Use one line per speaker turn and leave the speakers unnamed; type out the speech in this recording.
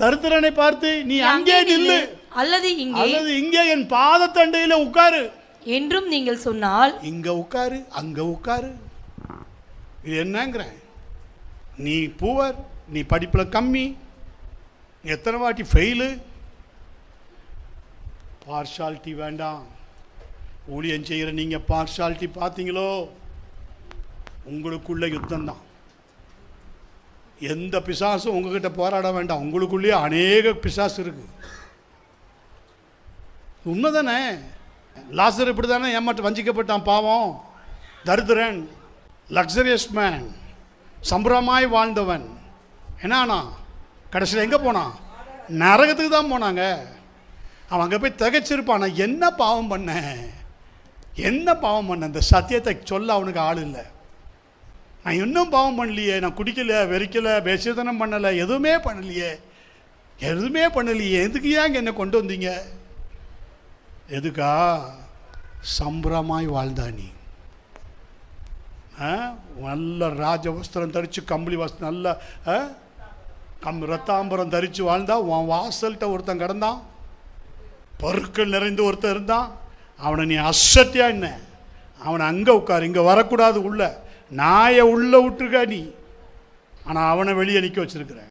தரித்திரனை பார்த்து நீ அங்கே நில்லு.
அல்லது இங்கே.
அல்லது இங்கே என் பாதத்தண்டையில உட்காரு.
என்றும் நீங்கள் சொன்னால்
இங்க உட்காரு அங்க உட்காரு. இது என்னங்கிறேன். நீ பூவர் நீ படிப்புல கம்மி எத்தனை வாட்டி ஃபெயிலு பார்ஷாலிட்டி வேண்டாம். ஊழியம் செய்கிற நீங்க பார்ஷாலிட்டி பார்த்தீங்களோ? உங்களுக்குள்ள யுத்தம் தான் எந்த பிசாசும் உங்ககிட்ட போராட வேண்டாம். உங்களுக்குள்ளேயே அநேக பிசாசு இருக்கு. உண்மைதானே? லாசர் இப்படி தானே ஏமாற்ற வஞ்சிக்கப்பட்டான் பாவம். தரித்திரன் லக்ஸரியஸ் மேன் சம்பரமாய் வாழ்ந்தவன். என்னானா கடைசியில் எங்கே போனான்? நரகத்துக்கு தான் போனாங்க. அவன் அங்கே போய் திகைச்சிருப்பான். நான் என்ன பாவம் பண்ணேன்? என்ன பாவம் பண்ணேன்? இந்த சத்தியத்தை சொல்ல அவனுக்கு ஆள் இல்லை. நான் இன்னும் பாவம் பண்ணலையே நான் குடிக்கலை வெறிக்கல பேசியதனம் பண்ணலை எதுவுமே பண்ணலையே. எதுவுமே பண்ணலையே எதுக்கு ஏங்க என்னை கொண்டு வந்தீங்க? எதுக்கா? சம்பரமாய் வாழ்ந்தா நீ. ஆ? நல்ல ராஜ வஸ்திரம் தரித்து கம்பளி வஸ்திரம் நல்ல ஆ? கம் ரத்தாம்பரம் தரித்து வாழ்ந்தா உன் வாசல்கிட்ட ஒருத்தன் கிடந்தான். பொருட்கள் நிறைந்து ஒருத்தன் இருந்தான். அவனை நீ அசட்டியா என்ன? அவனை அங்கே உட்காரு இங்கே வரக்கூடாது உள்ளே. நாயை உள்ளே விட்டுருக்க நீ. ஆனால் அவனை வெளியே நிற்க வச்சுருக்கிறேன்.